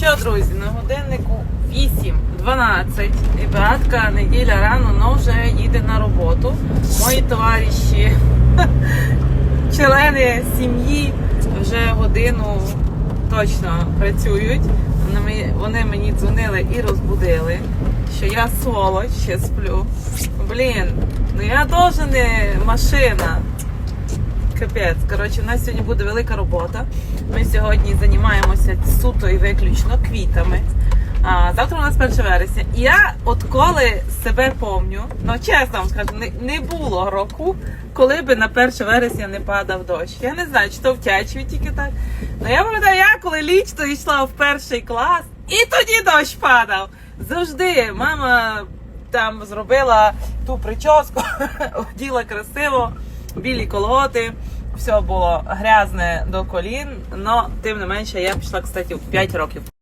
що, друзі, на годиннику 8.12 і Беатка неділя рано, но вже їде на роботу. Мої товариші, члени сім'ї вже годину точно працюють. Вони мені- Вони мені дзвонили і розбудили, що я сволоч, ще сплю. Блін, ну я теж не машина. Капець. Коротше, у нас сьогодні буде велика робота. Ми сьогодні займаємося суто і виключно квітами. А, завтра у нас 1 вересня. І я от коли себе помню, ну чесно вам скажу, не, не було року, коли би на 1 вересня не падав дощ. Я не знаю, чи то в Тячеві тільки так. Ну я пам'ятаю, я коли лічно йшла в перший клас, і тоді дощ падав. Завжди мама там зробила ту прическу, оділа красиво, білі колготи. Все було грязне до колін, але тим не менше я пішла, кстати, в 5 років.